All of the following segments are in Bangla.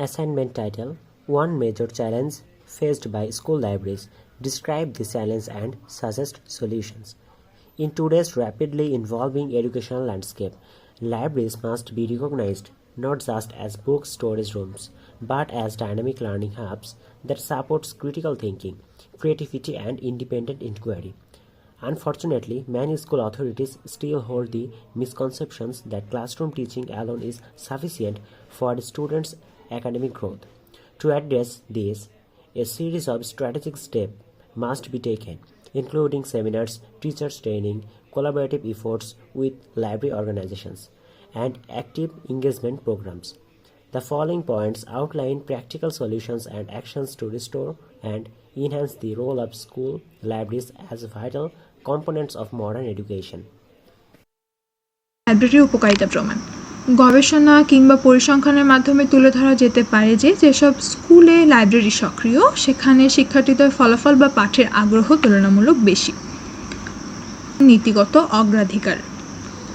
Assignment title One Major Challenge Faced by School Libraries. Describe the challenge and suggest solutions. In today's rapidly evolving educational landscape, libraries must be recognized not just as book storage rooms, but as dynamic learning hubs that supports critical thinking, creativity, and independent inquiry. Unfortunately, many school authorities still hold the misconceptions that classroom teaching alone is sufficient for students' academic growth. To address this, a series of strategic steps must be taken, including seminars, teachers' training, collaborative efforts with library organizations, and active engagement programs. The following points outline practical solutions and actions to restore and enhance the role of school libraries as vital components of modern education. লাইব্রেরির উপকারিতা প্রমাণ গবেষণা কিংবা পরিসংখ্যানের মাধ্যমে তুলে ধরা যেতে পারে যে যেসব স্কুলে লাইব্রেরি সক্রিয়, সেখানে শিক্ষার্থীদের ফলাফল বা পাঠের আগ্রহ তুলনামূলক বেশি। নীতিগত অগ্রাধিকার।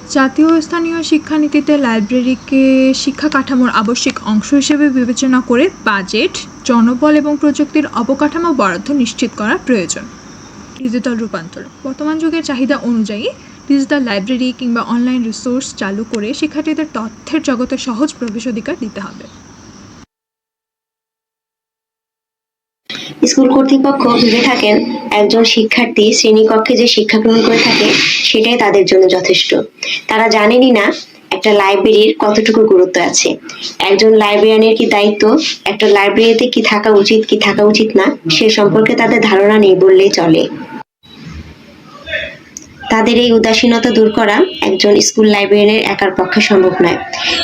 জাতীয় স্থানীয় শিক্ষানীতিতে লাইব্রেরিকে শিক্ষা কাঠামোর আবশ্যিক অংশ হিসেবে বিবেচনা করে বাজেট, জনবল এবং প্রযুক্তির অবকাঠামো বরাদ্দ নিশ্চিত করা প্রয়োজন। ডিজিটাল রূপান্তর। বর্তমান যুগের চাহিদা অনুযায়ী ডিজিটাল লাইব্রেরি কিংবা অনলাইন রিসোর্স চালু করে শিক্ষার্থীদের তথ্যের জগতে সহজ প্রবেশাধিকার দিতে হবে। স্কুল কর্তৃপক্ষ ভেবে থাকেন, একজন শিক্ষার্থী শ্রেণীকক্ষে যে শিক্ষা গ্রহণ করে থাকে, সেটাই তাদের জন্য যথেষ্ট। তারা জানেনই না একটা লাইব্রেরির কতটুকু গুরুত্ব আছে। একজন লাইব্রেরিয়ানের কি দায়িত্ব? একটা লাইব্রেরিতে কি থাকা উচিত, কি থাকা উচিত না, সে সম্পর্কে তাদের ধারণা নেই বললেই চলে। তাদের এই উদাসীনতা দূর করা একজন স্কুল লাইব্রেরিয়ানের একার পক্ষে সম্ভব নয়।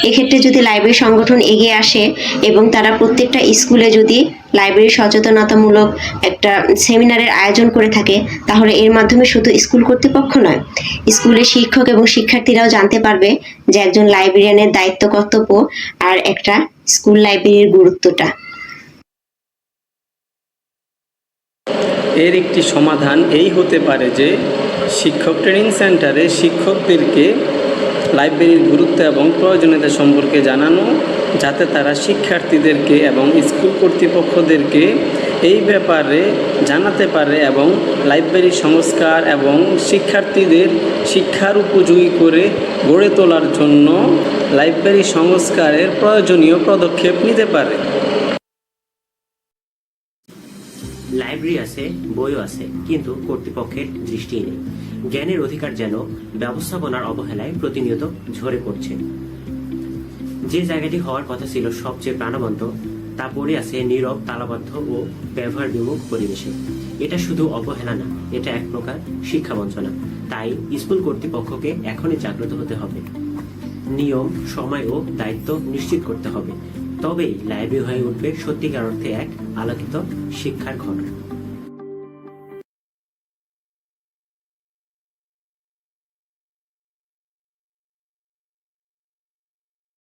এক্ষেত্রে যদি লাইব্রেরি সংগঠন এগিয়ে আসে এবং তারা প্রত্যেকটা স্কুলে যদি লাইব্রেরি সচেতনতামূলক একটা সেমিনারের আয়োজন করে থাকে, তাহলে এর মাধ্যমে শুধু স্কুল কর্তৃপক্ষ নয়, স্কুলের শিক্ষক এবং শিক্ষার্থীরাও জানতে পারবে যে একজন লাইব্রেরিয়ানের দায়িত্ব কর্তব্য আর একটা স্কুল লাইব্রেরির গুরুত্বটা। এর একটি সমাধান এই হতে পারে যে শিক্ষক ট্রেনিং সেন্টারে শিক্ষকদেরকে লাইব্রেরির গুরুত্ব এবং প্রয়োজনীয়তা সম্পর্কে জানানো, যাতে তারা শিক্ষার্থীদেরকে এবং স্কুল কর্তৃপক্ষদেরকে এই ব্যাপারে জানাতে পারে এবং লাইব্রেরি সংস্কার এবং শিক্ষার্থীদের শিক্ষার উপযোগী করে গড়ে তোলার জন্য লাইব্রেরি সংস্কারের প্রয়োজনীয় পদক্ষেপ নিতে পারে। লাইব্রেরি আছে, বইও আছে, কিন্তু কর্তৃপক্ষের দৃষ্টি নেই। জ্ঞানের অধিকার যেন ব্যবস্থাপনার অবহেলায় প্রতিনিয়ত ঝরে পড়ছে। যে জায়গাটি হওয়ার কথা ছিল সবচেয়ে প্রাণবন্ত, তা পড়ে আছে নীরব, তালাবদ্ধ ও ব্যবহার বিমুখ পরিবেশে। এটা শুধু অবহেলা না, এটা এক প্রকার শিক্ষা বঞ্চনা। তাই স্কুল কর্তৃপক্ষকে এখনই জাগ্রত হতে হবে। নিয়ম, সময় ও দায়িত্ব নিশ্চিত করতে হবে। তবেই লাইব্রেরি হয়ে উঠবে সত্যিকার অর্থে এক আলোকিত শিক্ষার ঘটনা।